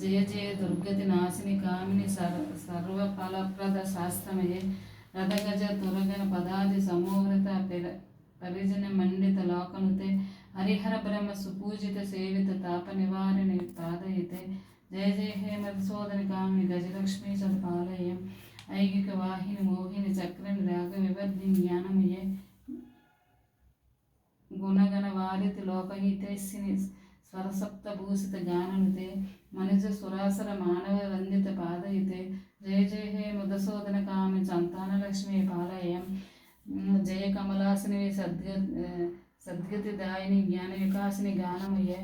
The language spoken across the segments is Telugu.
జయ జయ దుర్గతి నాశిని కామిని సర్వ ఫలప్రద శాస్త్రమయే. రథగజ తురగన పదాది సమూహత పరిజన మండిత లోకనుతే హరిహర బ్రహ్మ సుపూజిత సేవిత తాప నివారిణి పాదయితే. జయ జయ హే మధుసోదరి కామిని గజలక్ష్మి సదపాలయం ఐగిక వాహిని మోహిని చక్రని రాగ వివర్ధి జ్ఞానమయే. గుణగణ వారితి లోకహితైస్సిని స్వరసప్త భూషిత గాననుతే మనుజ సురాసర మానవ వందిత పాదయితే జయ జయ హే ముదసోదన కామి సంతానలక్ష్మి పాలయం. జయ కమలాసిని సద్గ సద్గతి దాయిని జ్ఞాన వికాసిని గానమయ్యే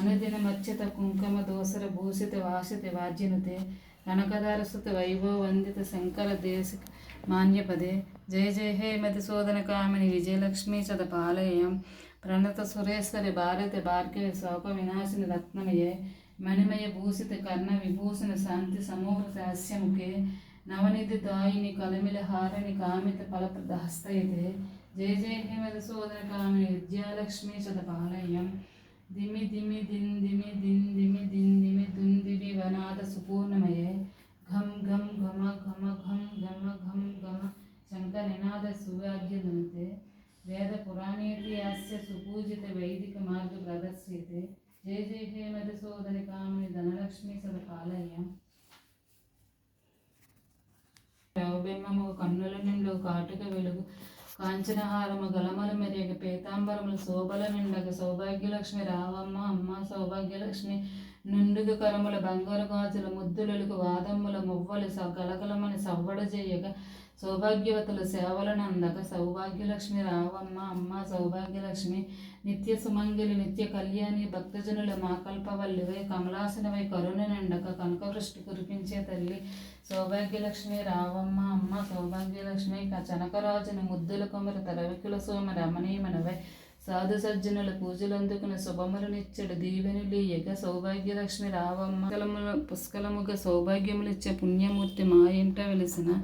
అనుదిన మచ్చత కుంకుమ దోసర భూషిత వాసిత వాజ్యనుతే కనకదారసుత వైభవ వందిత శంకర దేశ మాన్యపదే. జయ జయ హే మధుసూదన కామిని విజయలక్ష్మి చద పాలయం. ప్రణత సురేశ్వరి భారతి భార్గవి శోక వినాశిని రత్నమయే మణిమయ భూషిత కర్ణ విభూషణ శాంతి సమూహ హాస్యముఖే నవనిధి దాయిని కలమిల హారిణి కామిత ఫలప్రద హస్తయితే. జయ జయ హిమధుసూదన కామిని విద్యాలక్ష్మీ చద దిమి దిమి దిన్ దిమి దిన్ దిమి దిన్ దిమి దున్ దివి వనాద సుపూర్ణమయే. ఘం ఘం ఘమ ఘమ ఘం ఘమ ఘం ఘమ. శంకర నినాద వేద పురాణేతి అస్య సుపూజిత వైదిక మార్గ ప్రదర్శ్యతే జయ జయ హే సోదరి కామిని ధనలక్ష్మి సదపాలయం రవబింబము కన్నుల నిండు కాటుక వెలుగు కాంచనహారము గలమల మెరిగ పీతాంబరములు శోభల నిండగ సౌభాగ్యలక్ష్మి రావమ్మ అమ్మ సౌభాగ్యలక్ష్మి నుండుగ కరముల బంగారు గాజుల ముద్దులకు వాదమ్ముల మువ్వలు గలగలమని సవ్వడ చేయగా సౌభాగ్యవతుల సేవలను అందక సౌభాగ్యలక్ష్మి రావమ్మ అమ్మ సౌభాగ్యలక్ష్మి. నిత్య సుమంగిలి నిత్య కళ్యాణి భక్తజనుల మాకల్పవల్లివై కమలాసనవై కరుణ నిండక కనకవృష్టి కురిపించే తల్లి సౌభాగ్యలక్ష్మి రావమ్మ అమ్మ సౌభాగ్యలక్ష్మి. కనకరాజుని ముద్దుల కొమర తరవికుల సోమ రమణీయమనవై. సాధు సజ్జనుల పూజలందుకున్న శుభములనిచ్చడు దీవెనులీయక సౌభాగ్యలక్ష్మి రావమ్మ. పుష్కలముల పుష్కలముగా సౌభాగ్యములిచ్చే పుణ్యమూర్తి మా ఇంట వెలిసిన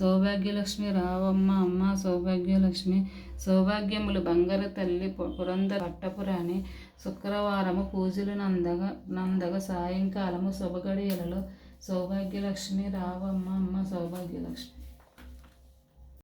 సౌభాగ్యలక్ష్మి రావమ్మ. అమ్మ సౌభాగ్యలక్ష్మి. సౌభాగ్యములు బంగారు తల్లి పు- పురందర పట్టపురాణి. శుక్రవారము పూజలు నందగా నందగా సాయంకాలము శుభగడియలలో సౌభాగ్యలక్ష్మి రావమ్మ అమ్మ సౌభాగ్యలక్ష్మి.